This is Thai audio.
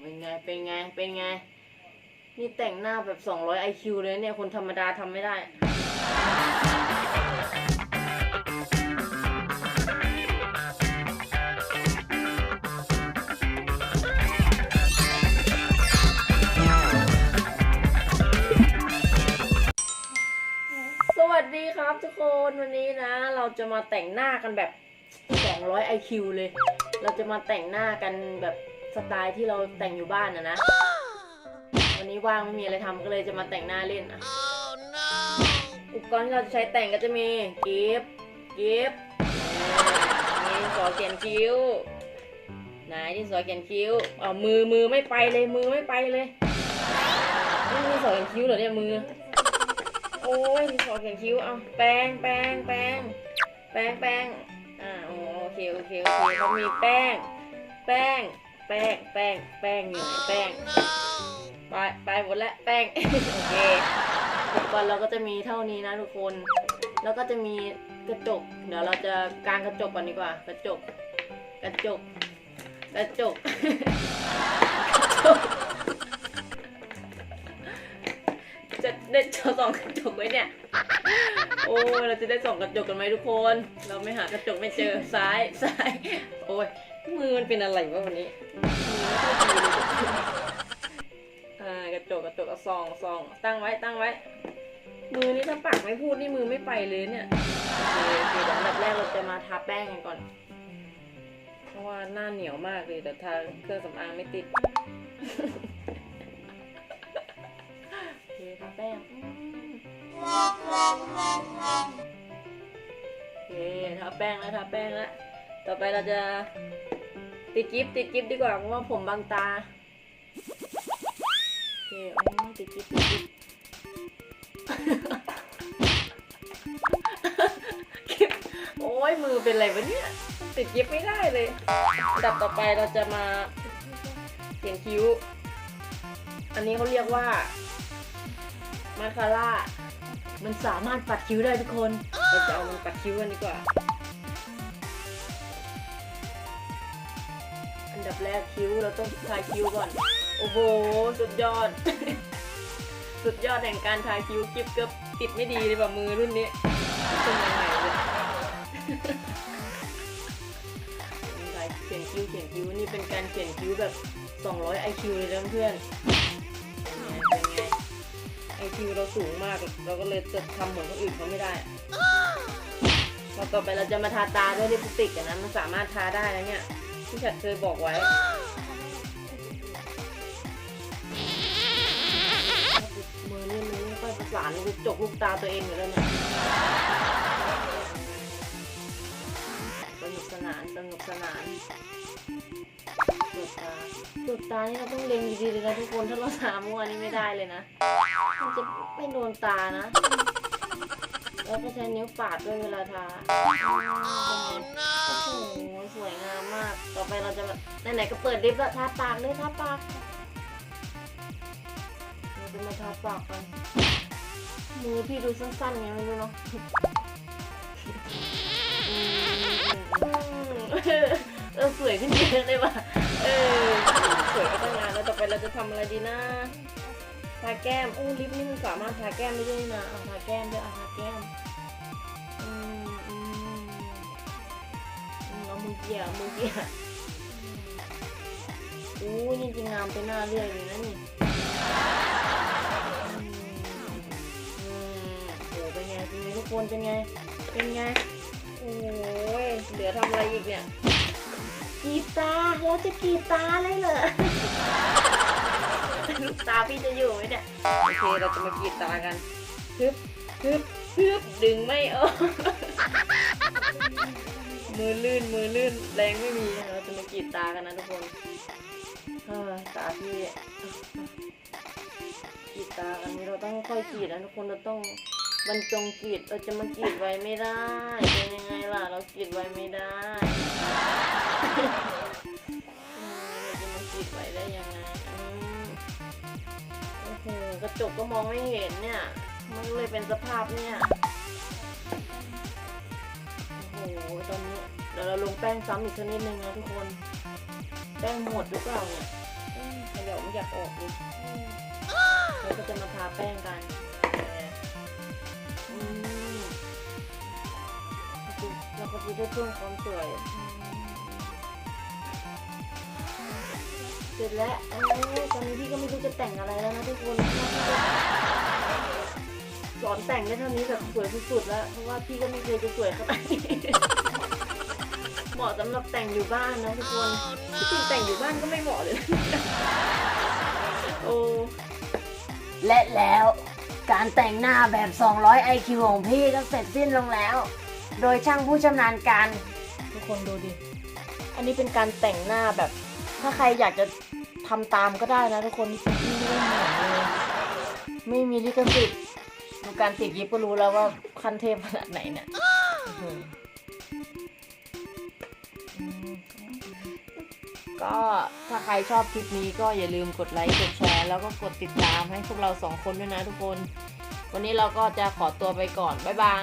เป็นไง เป็นไง เป็นไง นี่แต่งหน้าแบบ 200 IQ เลยเนี่ย คนธรรมดาทำไม่ได้ สวัสดีครับทุกคนวันนี้นะ เราจะมาแต่งหน้ากันแบบ 200 IQ เลย เราจะมาแต่งหน้ากันแบบ สไตล์ที่เราแต่งอยู่บ้านนะนะ วันนี้ว่างไม่มีอะไรทำก็เลยจะมาแต่งหน้าเล่นอะ อุปกรณ์ที่เราจะใช้แต่งก็จะมีกิฟกิฟมีดินสอเขียนคิ้ว ไหนดินสอเขียนคิ้วเอามือมือไม่ไปเลยมือไม่ไปเลยนี่ดินสอเขียนคิ้วเหรอเนี่ยมือ โอ้ยดินสอเขียนคิ้วเอาแปรงแปรงแปรงแปรงแปรงอ่าโอโอเคโอเคโอเคเขามีแป้ง แป้งแป้ง แป้ง แป้งอยู่ไหนแป้ง ไป ไปหมดแล้วแป้ง โอเคอุปกรณ์เราก็จะมีเท่านี้นะทุกคน แล้วก็จะมีกระจก เดี๋ยวเราจะกางกระจกก่อนดีกว่า กระจก กระจก กระจก จะได้ส่องกระจกไว้เนี่ย โอ้ยเราจะได้ส่องกระจกกันไหมทุกคน เราไม่หากระจกไม่เจอ ซ้าย ซ้าย โอ้ย มือมันเป็นอะไรวะวันนี้มือไม่ค่อยดีเลยอ่ากระจกกระจกกระซองซองตั้งไว้ตั้งไว้ มือนี่ถ้าปากไม่พูดนี่มือไม่ไปเลยเนี่ยโอเคโอเคเดี๋ยวอันดับแรกเราจะมาทาแป้งกันก่อน เพราะว่าหน้าเหนียวมากเลยแต่ทาเครื่องสำอางไม่ติดโอเคทาแป้งโอเคทาแป้งแล้วทาแป้งแล้ว ต่อไปเราจะติดกิฟติดกิฟดีกว่าเพราะว่าผมบางตาโอเคอ๋อติดกิฟติดกิฟกิฟโอ้ยมือเป็นไรวะเนี่ยติดกิฟไม่ได้เลยดับต่อไปเราจะมาเขียนคิ้ว อันนี้เขาเรียกว่ามาคาร่ามันสามารถปัดคิ้วได้ทุกคน เราจะเอามันปัดคิ้วกันดีกว่า แรกคิ้วเราต้องทาคิ้วก่อน โอ้โห สุดยอด สุดยอดแห่งการทาคิ้วกิฟเกือบติดไม่ดีเลยว่ะมือรุ่นนี้เป็นยังไงเนี่ยนี่ลายเขียนคิ้วเขียนคิ้วนี่เป็นการเขียนคิ้วแบบ 200 IQ เลยนะเพื่อนเป็นไงเป็นไง IQ เราสูงมากเราก็เลยจะทำเหมือนคนอื่นเขาไม่ได้พอต่อไปเราจะมาทาตาด้วยลิปสติกนะมันสามารถทาได้นะเนี่ย ที่ฉัดเคยบอกไว้มือนี่มันไม่ค่อยประสานจกลูกตาตัวเองอยู่แล้วเนี่ยสนุกสนานสนุกสนานจุดตาจุดตานี่เราต้องเล็งดีๆเลยนะทุกคนถ้าเราทามัวนี่ไม่ได้เลยนะ มันจะไม่โดนตานะ แล้วก็ใช้นิ้วปาดด้วยเวลาทาโอ้โหสวยงามมาก ต่อไปเราจะไหนๆก็เปิดลิฟต์แล้วทาปากเลยทาปากเราจะมาทาปากกันมือพี่ดูสั้นๆไงไม่รู้เนาะเออสวยขึ้นเยอะเลยว่ะเออสวยก็ตั้งนานแล้วต่อไปเราจะทำอะไรดีนะทาแก้มอู้ลิปนี่มันสามารถทาแก้มได้ด้วยนะเอาทาแก้มด้วยเอาทาแก้ม เอามือเกี่ยเอามือเกี่ยอู้นี่จริงงามไปหน้าเรื่อยเลยนะนี่อืมอืมโหเป็นไงเป็นไงทุกคนเป็นไง เป็นไง โอ้ยเหลือทำอะไรอีกเนี่ยกีตาร์เราจะกีตาร์เลยเหรอลูกตาพี่จะอยู่ไหมเนี่ยโอเคเราจะมากีดตากัน ฮึบฮึบฮึบดึงไม่ออก มือลื่นมือลื่นแรงไม่มีเราจะมากรีดตากันนะทุกคนตาพี่กรีดตากันนี้เราต้องค่อยกรีดนะทุกคนเราต้องบรรจงกรีดเราจะมากรีดไว้ไม่ได้เป็นยังไงล่ะเรากรีดไว้ไม่ได้เราจะมากรีดไว้ได้ยังไงโอ้โหกระจกก็มองไม่เห็นเนี่ย มันเลยเป็นสภาพเนี่ย โอ้โหตอนนี้เดี๋ยวเราลงแป้งซ้ำอีกสักนิดนึงนะทุกคน แป้งหมดหรือเปล่าเนี่ยอืมอยากออกดิเราก็จะมาทาแป้งกันอืมเราก็จะได้เพิ่มความสวยเสร็จแล้วตอนนี้พี่ก็ไม่รู้จะแต่งอะไรแล้วนะทุกคน สอนแต่งได้เท่านี้แบบสวยสุดๆแล้ว เพราะว่าพี่ก็ไม่เคยจะสวยขนาดนี้เหมาะสำหรับแต่งอยู่บ้านนะทุกคนที่จริงแต่งอยู่บ้านก็ไม่เหมาะเลยโอ้และแล้วการแต่งหน้าแบบ 200 IQ ของพี่ก็เสร็จสิ้นลงแล้ว โดยช่างผู้ชำนาญการ ทุกคนดูดิ อันนี้เป็นการแต่งหน้าแบบ ถ้าใครอยากจะทำตามก็ได้นะทุกคนพี่ไม่ได้เหมือนเลยไม่มีลิขสิทธิ์ ดูการติดยิบก็รู้แล้วว่าขั้นเทพขนาดไหนเนี่ยก็ถ้าใครชอบคลิปนี้ก็อย่าลืมกดไลค์ กดแชร์ แล้วก็กดติดตามให้พวกเราสองคนด้วยนะทุกคน วันนี้เราก็จะขอตัวไปก่อน บ๊ายบาย